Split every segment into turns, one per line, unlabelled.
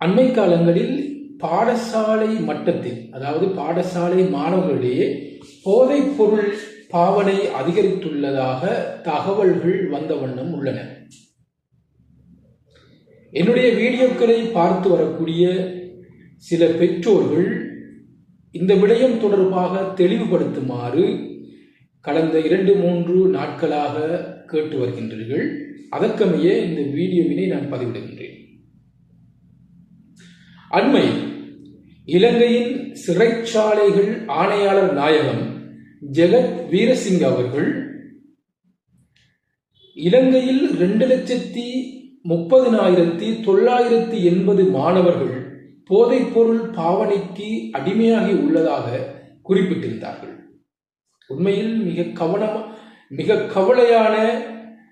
அண்மை காலங்களில் பாடசாலை மட்டத்தில் அதாவது பாடசாலை மாணவர்களிடையே போதைப் பொருள் பாவனை அதிகரித்துள்ளதாக தகவல்கள் வந்த வண்ணம் உள்ளன. என்னுடைய வீடியோக்களை பார்த்து வரக்கூடிய சில பெற்றோர்கள் இந்த விடயம் தொடர்பாக தெளிவுபடுத்துமாறு கடந்த இரண்டு மூன்று நாட்களாக கேட்டு வருகின்றீர்கள். அதற்கமைய இந்த வீடியோவினை நான் பதிவிடுகின்றேன். அண்மையில் இலங்கையின் சிறைச்சாலைகள் ஆணையாளர் நாயகம் ஜெகத் வீரசிங் அவர்கள் இலங்கையில் இரண்டு லட்சத்தி முப்பதினாயிரத்தி தொள்ளாயிரத்தி எண்பது மாணவர்கள் போதைப்பொருள் பாவனைக்கு அடிமையாகி உள்ளதாக குறிப்பிட்டிருந்தார்கள். உண்மையில் மிக கவனம் மிக கவலையான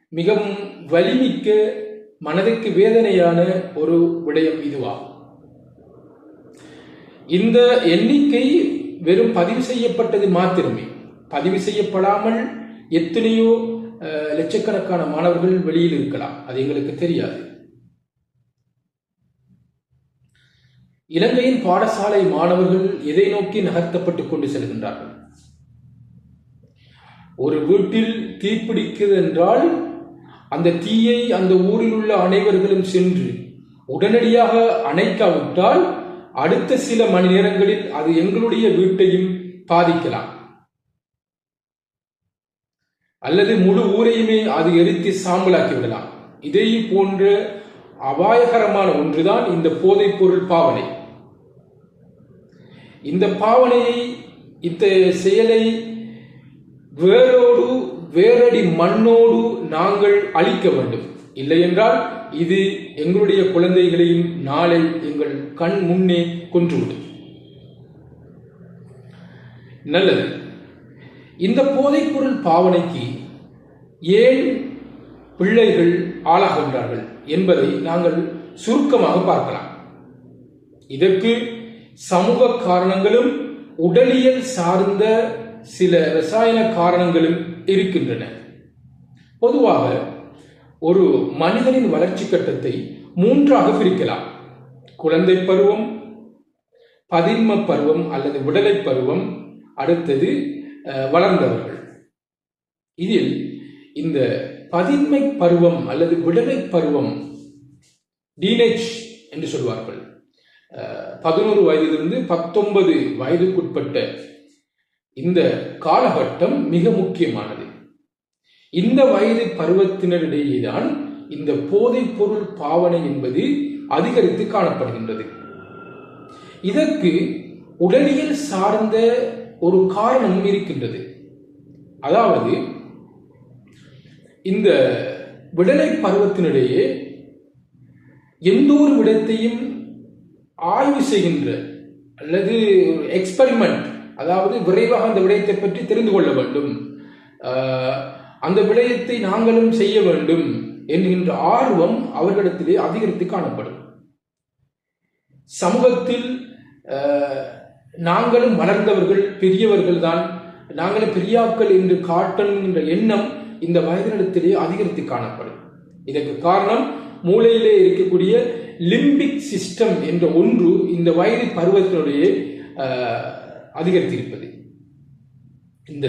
மிகவும் வலிமிக்க மனதுக்கு வேதனையான ஒரு விடயம் இதுவாகும். இந்த எண்ணிக்கை வெறும் பதிவு செய்யப்பட்டது மாத்திரமே. பதிவு செய்யப்படாமல் எத்தனையோ லட்சக்கணக்கான மாணவர்கள் வெளியில் இருக்கலாம். அது எங்களுக்கு தெரியாது. இலங்கையின் பாடசாலை மாணவர்கள் எதை நோக்கி நகர்த்தப்பட்டுக் கொண்டு செல்கின்றார்கள்? ஒரு வீட்டில் தீப்பிடிக்கிறது என்றால் அந்த தீயை அந்த ஊரில் உள்ள அனைவர்களும் சென்று உடனடியாக அணைக்காவிட்டால் அடுத்த சில மணி நேரங்களில் அது எங்களுடைய வீட்டையும் பாதிக்கலாம். அல்லது முழு ஊரையுமே அது எரித்து சாம்பலாக்கி விடலாம் இதை போன்ற அபாயகரமான ஒன்றுதான் இந்த போதைப் பொருள் பாவனை. இந்த பாவனையை இந்த செயலை வேரோடு வேரடி மண்ணோடு நாங்கள் அழிக்க வேண்டும். இல்லையென்றால் இது எங்களுடைய குழந்தைகளையும் நாளை எங்கள் கண் முன்னே கொன்றுவிடும். நல்லது. இந்த போதைப்பொருள் பாவனைக்கு ஏன் பிள்ளைகள் ஆளாகின்றார்கள் என்பதை நாங்கள் சுருக்கமாக பார்க்கலாம். இதற்கு சமூக காரணங்களும் உடலியல் சார்ந்த சில ரசாயன காரணங்களும் இருக்கின்றன. பொதுவாக ஒரு மனிதனின் வளர்ச்சி கட்டத்தை மூன்றாக பிரிக்கலாம். குழந்தை பருவம் பதின்ம பருவம் அல்லது விடலை பருவம் அடுத்தது வளர்ந்தவர்கள். இதில் இந்த பதின்மை பருவம் அல்லது விடலை பருவம் டீனேஜ் என்று சொல்வார்கள். பதினோரு வயதிலிருந்து பத்தொன்பது வயதுக்குட்பட்ட இந்த காலகட்டம் மிக முக்கியமானது. இந்த வயது பருவத்தினரிடையேதான் இந்த போதைப் பொருள் பாவனை என்பது அதிகரித்து காணப்படுகின்றது. இதற்கு உடலியல் சார்ந்த ஒரு காரணமும் இருக்கின்றது. அதாவது இந்த விடலை பருவத்தினிடையே எந்த ஒரு விடத்தையும் ஆய்வு செய்கின்ற அல்லது எக்ஸ்பெரிமெண்ட் அதாவது விரைவாக அந்த விடயத்தை பற்றி தெரிந்து கொள்ள வேண்டும். ஆஹ், அந்த விடயத்தை நாங்களும் செய்ய வேண்டும் என்கின்ற ஆர்வம் அவர்களிடத்திலே அதிகரித்து காணப்படும். சமூகத்தில் நாங்களும் வளர்ந்தவர்கள் பெரியவர்கள் தான் நாங்களும் பெரியாக்கள் என்று காட்டணுங்கிற எண்ணம் இந்த வயதினிடத்திலே அதிகரித்து காணப்படும். இதற்கு காரணம் மூளையிலே இருக்கக்கூடிய லிம்பிக் சிஸ்டம் என்ற ஒன்று இந்த வயது பருவத்தினுடைய அதிகரித்திருப்பது. இந்த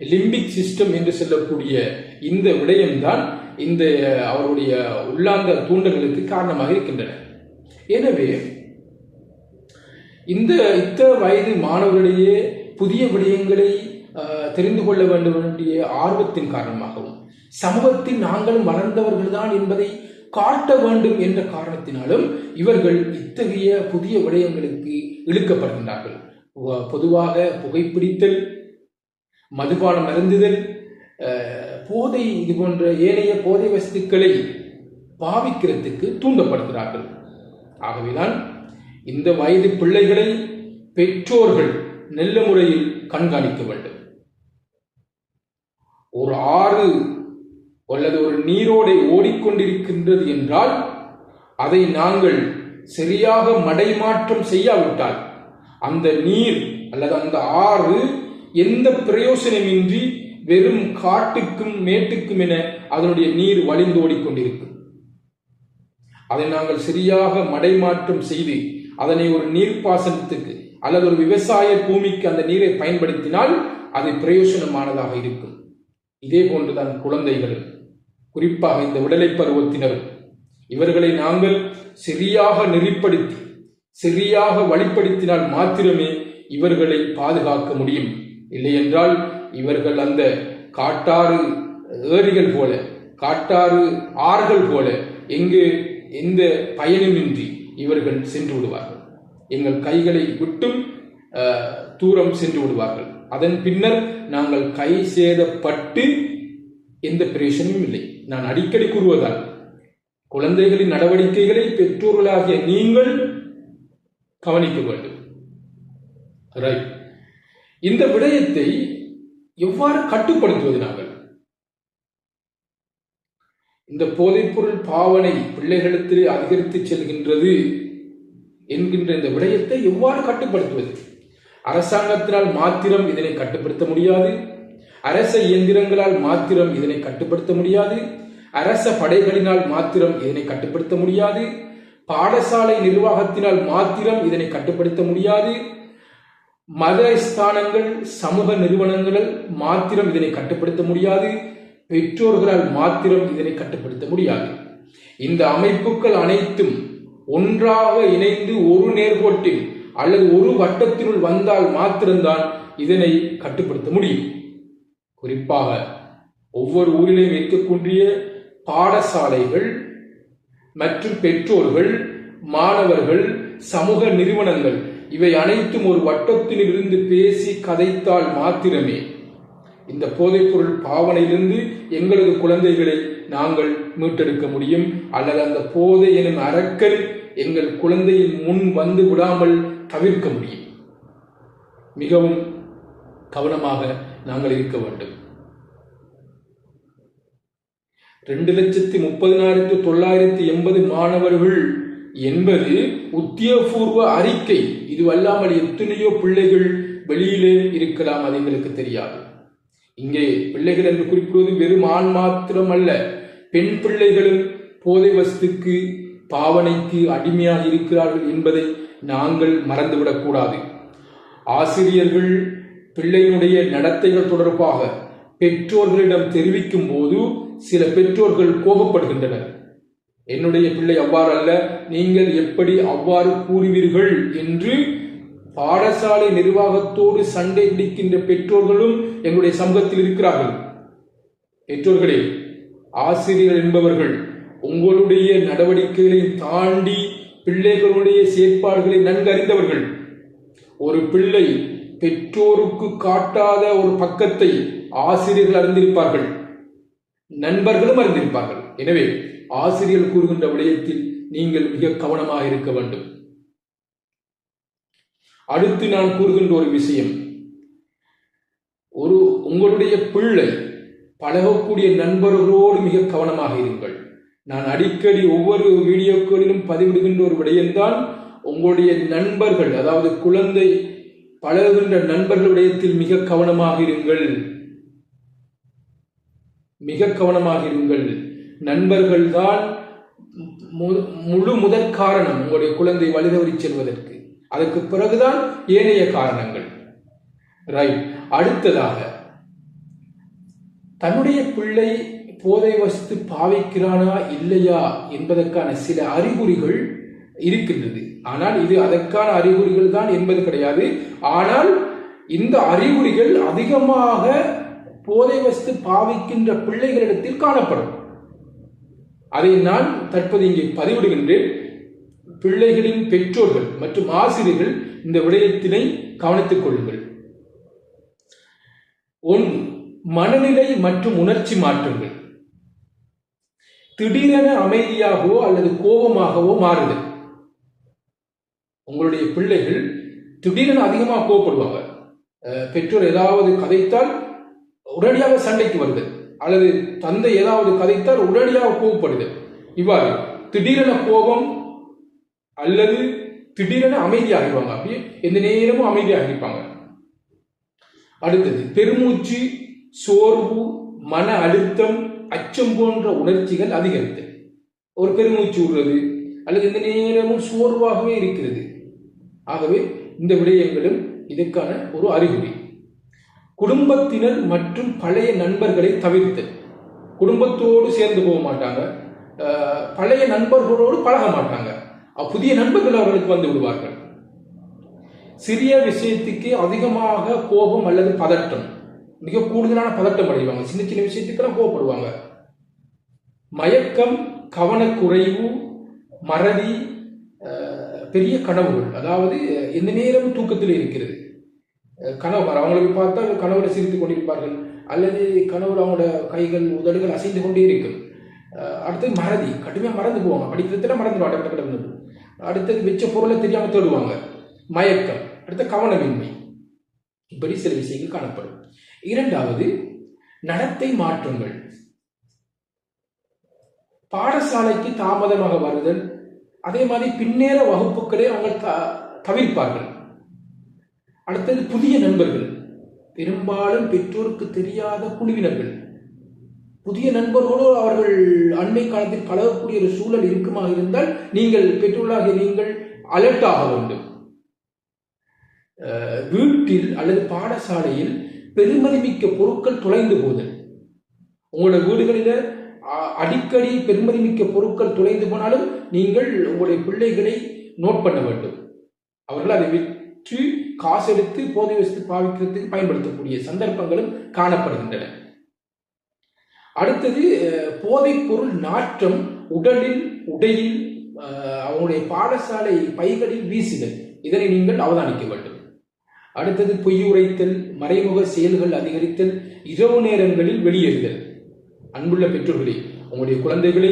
லிம்பிக் சிஸ்டம் என்று சொல்லக்கூடிய இந்த விடயம்தான் இந்த அவருடைய உள்ளாந்த தூண்டல்களுக்கு காரணமாக இருக்கின்றன. எனவே இந்த இத்த வயது மாணவர்களிடையே புதிய விடயங்களை ஆஹ், தெரிந்து கொள்ள வேண்டும் வேண்டிய ஆர்வத்தின் காரணமாகவும் சமூகத்தில் நாங்களும் வளர்ந்தவர்கள்தான் என்பதை காட்ட வேண்டும் என்ற காரணத்தினாலும் இவர்கள் இத்தகைய புதிய விடயங்களுக்கு இழுக்கப்படுகின்றார்கள். பொதுவாக புகைப்பிடித்தல் மதுபானம் அருந்துதல் போதை இது போன்ற ஏனைய போதை வஸ்துக்களை பாவிக்கிறதுக்கு தூண்டப்படுகிறார்கள். ஆகவேதான் இந்த வயது பிள்ளைகளை பெற்றோர்கள் நல்ல முறையில் கண்காணிக்க வேண்டும். ஒரு ஆறு அல்லது ஒரு நீரோடை ஓடிக்கொண்டிருக்கின்றது என்றால் அதை நாங்கள் சரியாக மடைமாற்றம் செய்யாவிட்டால் அந்த நீர் அல்லது அந்த ஆறு எந்த பிரயோசனமின்றி வெறும் காட்டுக்கும் மேட்டுக்கும் என அதனுடைய நீர் வழிந்தோடிக்கொண்டிருக்கும் அதை நாங்கள் சரியாக மடைமாற்றம் செய்து அதனை ஒரு நீர்ப்பாசனத்துக்கு அல்லது ஒரு விவசாய பூமிக்கு அந்த நீரை பயன்படுத்தினால் அது பிரயோஜனமானதாக இருக்கும். இதே போன்றுதான் குழந்தைகள் குறிப்பாக இந்த விடலை பருவத்தினரும் இவர்களை நாங்கள் சரியாக நெறிப்படுத்தி சரியாக வழிப்படுத்தினால் மாத்திரமே இவர்களை பாதுகாக்க முடியும். இல்லையென்றால் இவர்கள் அந்த காட்டாறு ஏரிகள் போல காட்டாறு ஆறுகள் போல எங்கு எந்த பயனுமின்றி இவர்கள் சென்று விடுவார்கள். எங்கள் கைகளை விட்டும் தூரம் சென்று விடுவார்கள். அதன் பின்னர் நாங்கள் கை சேதப்பட்டு எந்த பிரயோசனமும் இல்லை. நான் அடிக்கடி கூறுவதால் குழந்தைகளின் நடவடிக்கைகளை பெற்றோர்களாகிய நீங்கள் கவனிக்க வேண்டும். ரைட் இந்த விடயத்தை எவ்வாறு கட்டுப்படுத்துவது நாங்கள் இந்த போதைப்பொருள் பாவனை பிள்ளைகளுக்கு அதிகரித்து செல்கின்றது என்கின்ற இந்த விடயத்தை எவ்வாறு கட்டுப்படுத்துவது? அரசாங்கத்தினால் மாத்திரம் இதனை கட்டுப்படுத்த முடியாது. அரச இயந்திரங்களால் மாத்திரம் இதனை கட்டுப்படுத்த முடியாது. அரச படைகளினால் மாத்திரம் இதனை கட்டுப்படுத்த முடியாது. பாடசாலை நிர்வாகத்தினால் மாத்திரம் இதனை கட்டுப்படுத்த முடியாது. மத ஸ்தானங்கள் சமூக நிறுவனங்களால் மாத்திரம் இதனை கட்டுப்படுத்த முடியாது. பெற்றோர்களால் மாத்திரம் இதனை கட்டுப்படுத்த முடியாது. இந்த அமைப்புகள் அனைத்தும் ஒன்றாக இணைந்து ஒரு நேர்கோட்டில் அல்லது ஒரு வட்டத்தினுள் வந்தால் மாத்திரம்தான் இதனை கட்டுப்படுத்த முடியும். குறிப்பாக ஒவ்வொரு ஊரிலையும் இருக்கக்கூடிய பாடசாலைகள் மற்றும் பெற்றோர்கள் மாணவர்கள் சமூக நிறுவனங்கள் இவை அனைத்தும் ஒரு வட்டத்தில் இருந்து பேசி கதைத்தால் மாத்திரமே. இந்த போதைப்பொருள் பாவனையிலிருந்து எங்களது குழந்தைகளை நாங்கள் மீட்டெடுக்க முடியும். அல்லது அந்த போதை எனும் அரக்கல் எங்கள் குழந்தையின் முன் வந்து விடாமல் தவிர்க்க முடியும். மிகவும் கவனமாக நாங்கள் இருக்க வேண்டும். ரெண்டு லட்சத்தி முப்பதினாயிரத்து தொள்ளாயிரத்தி எண்பது மாணவர்கள் என்பது உத்தியோகபூர்வ அறிக்கை. இது அல்லாமல் எத்தனையோ பிள்ளைகள் வெளியிலே இருக்கலாம் அது எங்களுக்கு தெரியாது. இங்கே பிள்ளைகள் என்று குறிப்பிடுவது வெறும் ஆண் மாத்திரம் அல்ல பெண் பிள்ளைகளும் போதை வஸ்துக்கு பாவனைக்கு அடிமையாக இருக்கிறார்கள் என்பதை நாங்கள் மறந்துவிடக்கூடாது ஆசிரியர்கள் பிள்ளையினுடைய நடத்தைகள் தொடர்பாக பெற்றோர்களிடம் தெரிவிக்கும் போது சில பெற்றோர்கள் கோபப்படுகின்றனர். என்னுடைய பிள்ளை அவ்வாறு அல்ல நீங்கள் எப்படி அவ்வாறு கூறுவீர்கள் என்று பாடசாலை நிர்வாகத்தோடு சண்டை பிடிக்கின்ற பெற்றோர்களும் எங்களுடைய சமூகத்தில் இருக்கிறார்கள். பெற்றோர்களே ஆசிரியர் என்பவர்கள் உங்களுடைய நடவடிக்கைகளை தாண்டி பிள்ளைகளுடைய செயற்பாடுகளை நன்கு அறிந்தவர்கள். ஒரு பிள்ளை பெற்றோருக்கு காட்டாத ஒரு பக்கத்தை ஆசிரியர்கள் அறிந்திருப்பார்கள் நண்பர்களும் அறிந்திருப்பார்கள். எனவே ஆசிரியர் கூறுகின்ற விடயத்தில் நீங்கள் மிக கவனமாக இருக்க வேண்டும். அடுத்து நான் கூறுகின்ற ஒரு விஷயம். ஒரு உங்களுடைய பிள்ளை பழகக்கூடிய நண்பர்களோடு மிக கவனமாக இருங்கள். நான் அடிக்கடி ஒவ்வொரு வீடியோக்களிலும் பதிவிடுகின்ற ஒரு விடயம்தான் உங்களுடைய நண்பர்கள் அதாவது குழந்தை பழகுகின்ற நண்பர்கள் விடயத்தில் மிக கவனமாக இருங்கள். மிக கவனமாக இருங்கள். நண்பர்கள்தான் முழு முதற் காரணம் உங்களுடைய குழந்தை வழிதவறி செல்வதற்கு. அதற்கு பிறகுதான் ஏனைய காரணங்கள். ரைட் அடுத்ததாக தன்னுடைய பிள்ளை போதை வசித்து பாவிக்கிறானா இல்லையா என்பதற்கான சில அறிகுறிகள் இருக்கின்றது. ஆனால் இது அதற்கான அறிகுறிகள் தான் என்பது கிடையாது. ஆனால் இந்த அறிகுறிகள் அதிகமாக போதை வசித்து பாவிக்கின்ற பிள்ளைகளிடத்தில் காணப்படும். அதை நான் தற்போது இங்கே பதிவிடுகின்றேன். பிள்ளைகளின் பெற்றோர்கள் மற்றும் ஆசிரியர்கள் இந்த விடயத்தினை கவனித்துக் கொள்ளுங்கள். ஒன்று மனநிலை மற்றும் உணர்ச்சி மாற்றங்கள். திடீரென அமைதியாகவோ அல்லது கோபமாகவோ மாறுதல். உங்களுடைய பிள்ளைகள் திடீரென அதிகமாக கோவப்படுவாங்க. பெற்றோர் ஏதாவது கதைத்தால் உடனடியாக சண்டைக்கு வருது அல்லது தந்தை ஏதாவது கதைத்தால் உடனடியாக கோவப்படுது இவ்வாறு திடீரென கோபம் அல்லது திடீரென அமைதியாகிடுவாங்க. அப்படியே எந்த நேரமும் அமைதியாக இருப்பாங்க அடுத்தது பெருமூச்சு சோர்வு மன அழுத்தம் அச்சம் போன்ற உணர்ச்சிகள் அதிகரித்து ஒரு பெருமூச்சு விடுறது அல்லது எந்த நேரமும் சோர்வாகவே இருக்கிறது. ஆகவே இந்த விடயங்களும் இதற்கான ஒரு அறிகுறி. குடும்பத்தினர் மற்றும் பழைய நண்பர்களை தவிர்த்து குடும்பத்தோடு சேர்ந்து போக மாட்டாங்க. பழைய நண்பர்களோடு பழக மாட்டாங்க. புதிய நண்பர்கள் அவர்களுக்கு வந்து விடுவார்கள். சிறிய விஷயத்துக்கு அதிகமாக கோபம் அல்லது பதட்டம். மிக கூடுதலான பதட்டம் அடைவாங்க. சின்ன சின்ன விஷயத்துக்கெல்லாம் கோபப்படுவாங்க. மயக்கம் கவனக்குறைவு மறதி பெரிய கனவுகள். அதாவது எந்த நேரமும் தூக்கத்தில் இருக்கிறது. கணவர் அவங்களுக்கு பார்த்தால் கணவரை சிரித்துக் கொண்டிருப்பார்கள். அல்லது கணவர் அவங்களோட கைகள் உதடுகள் அசைந்து கொண்டே இருக்கும். அடுத்தது மறதி. கடுமையாக மறந்து போவாங்க. படிக்கிறதுல மறந்துடுவாங்க டக்கு டக்கு அடுத்தது வச்ச பொருளை தெரியாமல் தேடுவாங்க. மயக்கம். அடுத்த கவனமின்மை. இப்படி சில விஷயங்கள் காணப்படும். இரண்டாவது நடத்தை மாற்றங்கள். பாடசாலைக்கு தாமதமாக வருதல். அதே மாதிரி பின்னேற வகுப்புகளை அவங்க த- தவிர்ப்பார்கள். அடுத்தது புதிய நண்பர்கள். பெரும்பாலும் பெற்றோருக்கு தெரியாத குழுவினர்கள். புதிய நண்பர்களோடு அவர்கள் அண்மை காலத்தில் பழகக்கூடிய ஒரு சூழல் இருக்குமா இருந்தால் நீங்கள் பெற்றோர்களாக நீங்கள் அலர்ட் ஆக வேண்டும். வீட்டில் அல்லது பாடசாலையில் பெருமதிமிக்க பொருட்கள் தொலைந்து போதல். உங்களோட வீடுகளில் அ- அடிக்கடி பெருமதிமிக்க பொருட்கள் தொலைந்து போனாலும் நீங்கள் உங்களுடைய பிள்ளைகளை நோட் பண்ண வேண்டும். அவர்கள் அதை விற்று காசு எடுத்து போதை வசதி பாவிக்கிறதுக்கு பயன்படுத்தக்கூடிய சந்தர்ப்பங்களும் காணப்படுகின்றன. அடுத்தது போதைப்பொருள் போதைப் பொருள் நாற்றம் உடலில் உடையில் அவங்களுடைய பாடசாலை பைகளில் வீசுதல். இதனை நீங்கள் அவதானிக்க வேண்டும். அடுத்தது பொய் உரைத்தல் மறைமுக செயல்கள் அதிகரித்தல் இரவு நேரங்களில் வெளியேறுதல். அன்புள்ள பெற்றோர்களே உங்களுடைய குழந்தைகளை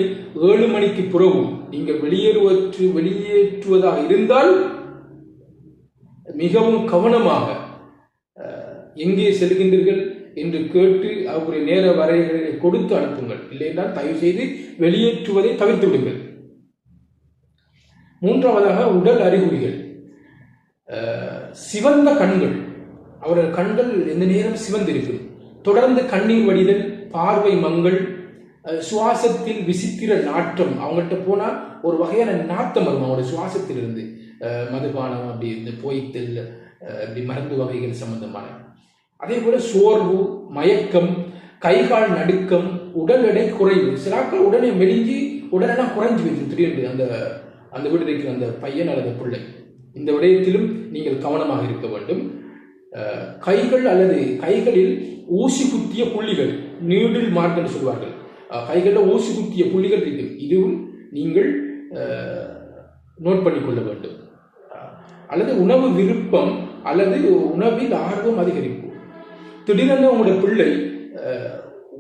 ஏழு மணிக்கு புறவு நீங்கள் வெளியேறுவற்று வெளியேற்றுவதாக இருந்தால் மிகவும் கவனமாக எங்கே செல்கின்றீர்கள் என்று கேட்டு அவருடைய நேர வரையறைகளை கொடுத்து அனுப்புங்கள். இல்லையென்றால் தயவு செய்து வெளியேற்றுவதை தவிர்த்து விடுங்கள். மூன்றாவதாக உடல் அறிகுறிகள். சிவந்த கண்கள். அவர்கள் கண்கள் எந்த நேரம் சிவந்திருக்கும்? தொடர்ந்து கண்ணீர் வடிதல் பார்வை மங்கள் சுவாசத்தில் விசித்திர நாற்றம். அவங்கள்ட்ட போனால் ஒரு வகையான நாத்தம் வரும் அவருடைய சுவாசத்திலிருந்து. மதுபானம் அப்படி இந்த போய்த்தல் இப்படி மருந்து வகைகள் சம்பந்தமான. அதே போல சோர்வு மயக்கம் கைகால் நடுக்கம் உடல் எடை குறைவு. சிலாக்கள் உடனே மெலிஞ்சி உடனே குறைஞ்சு வைக்கும் திடீர்னு அந்த அந்த விடுதிக்கு இருக்கிற அந்த பையன் அல்லது பிள்ளை. இந்த விடயத்திலும் நீங்கள் கவனமாக இருக்க வேண்டும். கைகள் அல்லது கைகளில் ஊசி குத்திய புள்ளிகள் நீடில் மார்க் சொல்வார்கள் கைகளில் ஊசி குத்திய புள்ளிகள் இருக்கு இதுவும் நீங்கள் நோட் பண்ணிக்கொள்ள வேண்டும். அல்லது உணவு விருப்பம் அல்லது உணவில் ஆர்வம் அதிகரிப்பு. திடீரென உங்களுடைய பிள்ளை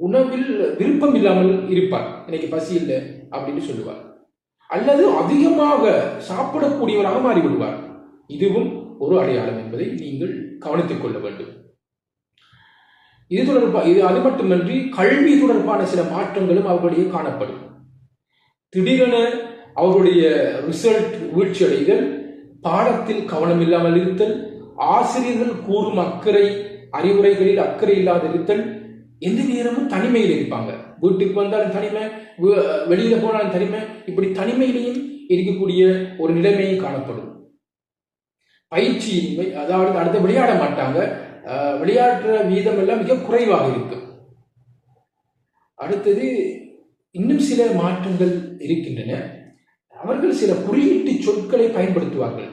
உணவில் விருப்பம் இல்லாமல் இருப்பார். இன்னைக்கு பசி இல்லை அப்படின்னு சொல்லுவார். அல்லது அதிகமாக சாப்பிடக்கூடியவராக மாறிவிடுவார். இதுவும் ஒரு அடையாளம் என்பதை நீங்கள் கவனித்துக் கொள்ள வேண்டும். இது தொடர்பாக இது அது மட்டுமின்றி கல்வி தொடர்பான சில மாற்றங்களும் அவர்களுடைய காணப்படும். திடீரென அவருடைய ரிசல்ட் வீழ்ச்சியடைதல் பாடத்தில் கவனம் இல்லாமல் இருத்தல் ஆசிரியர்கள் கூறும் அக்கறை அறிவுரைகளில் அக்கறை இல்லாத இருத்தல் எந்த நேரமும் தனிமையில் இருப்பாங்க. வீட்டுக்கு வந்தாலும் தனிமை வெளியில போனாலும் தனிமை இப்படி தனிமையிலையும் இருக்கக்கூடிய ஒரு நிலைமையும் காணப்படும். பயிற்சியின்மை அதாவது அடுத்து விளையாட மாட்டாங்க. அஹ், விளையாடுற வீதம் எல்லாம் மிக குறைவாக இருக்கும். அடுத்தது இன்னும் சில மாற்றங்கள் இருக்கின்றன. அவர்கள் சில குறியீட்டு சொற்களை பயன்படுத்துவார்கள்.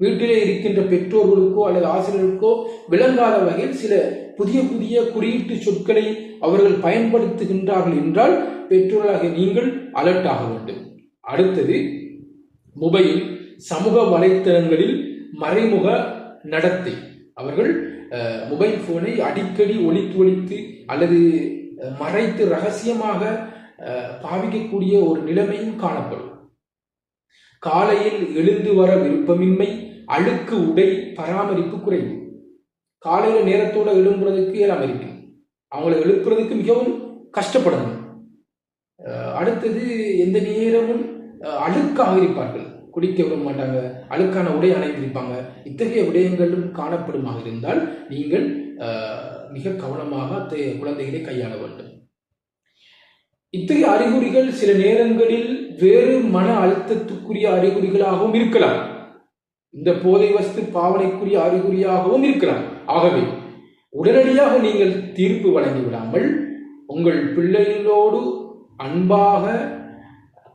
வீட்டிலே இருக்கின்ற பெற்றோர்களுக்கோ அல்லது ஆசிரியர்களுக்கோ விளங்காத வகையில் சில புதிய புதிய குறியீட்டு சொற்களை அவர்கள் பயன்படுத்துகின்றார்கள் என்றால் பெற்றோர்களாக நீங்கள் அலர்ட் ஆக வேண்டும். அடுத்தது மொபைல் சமூக வலைத்தளங்களில் மறைமுக நடத்தை. அவர்கள் மொபைல் போனை அடிக்கடி ஒழித்து ஒழித்து அல்லது மறைத்து ரகசியமாக பாவிக்கக்கூடிய ஒரு நிலைமையும் காணப்படும். காலையில் எழுந்து வர விருப்பமின்மை அழுக்கு உடை பராமரிப்பு குறைவு. காலையில் நேரத்தோட எழும்புறதுக்கு எல்லாம் இருக்கு அவங்கள எழுப்புறதுக்கு மிகவும் கஷ்டப்படணும் அடுத்தது எந்த நேரமும் அழுக்காக இருப்பார்கள். குடிக்க விட மாட்டாங்க. அழுக்கான உடை அணைத்திருப்பாங்க இத்தகைய விடயங்களும் காணப்படுமாக இருந்தால் நீங்கள் மிக கவனமாக குழந்தைகளை கையாள வேண்டும். இத்தகைய அறிகுறிகள் சில நேரங்களில் வேறு மன அழுத்தத்துக்குரிய அறிகுறிகளாகவும் இருக்கலாம். இந்த போதை வஸ்து பாவனைக்குரிய அறிகுறியாகவும் இருக்கலாம். ஆகவே உடனடியாக நீங்கள் தீர்ப்பு வழங்கி விடாமல் உங்கள் பிள்ளைகளோடு அன்பாக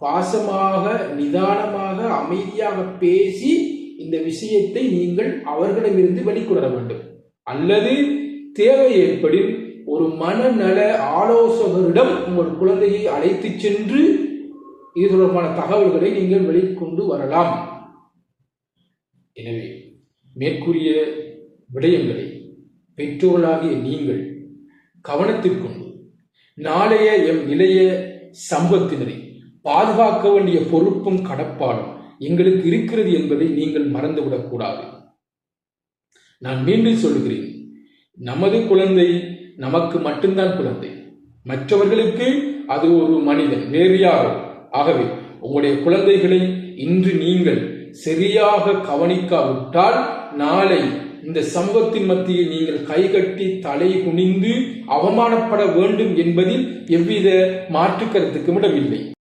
பாசமாக நிதானமாக அமைதியாக பேசி இந்த விஷயத்தை நீங்கள் அவர்களிடமிருந்து வெளிக்கொணர வேண்டும். அல்லது தேவை ஏற்படில் ஒரு மனநல ஆலோசகரிடம் உங்கள் குழந்தையை அழைத்துச் சென்று இது தொடர்பான தகவல்களை நீங்கள் வெளிக்கொண்டு வரலாம். எனவே மேற்கூறிய விடயங்களை பெற்றோர்களாகிய நீங்கள் கவனத்திற்கொண்டு நாளைய எம் இளைய சம்பத்தினரை பாதுகாக்க வேண்டிய பொறுப்பும் கடப்பாடும் எங்களுக்கு இருக்கிறது என்பதை நீங்கள் மறந்துவிடக்கூடாது. நான் மீண்டும் சொல்கிறேன் நமது குழந்தை நமக்கு மட்டும்தான் குழந்தை. மற்றவர்களுக்கு அது ஒரு மனிதன் நேரியாகும் ஆகவே உங்களுடைய குழந்தைகளை இன்று நீங்கள் சரியாக கவனிக்காவிட்டால் நாளை இந்த சமூகத்தின் மத்தியில் நீங்கள் கைகட்டி தலை குனிந்து அவமானப்பட வேண்டும் என்பதில் எவ்வித மாற்று கருத்துக்கும் இடமில்லை.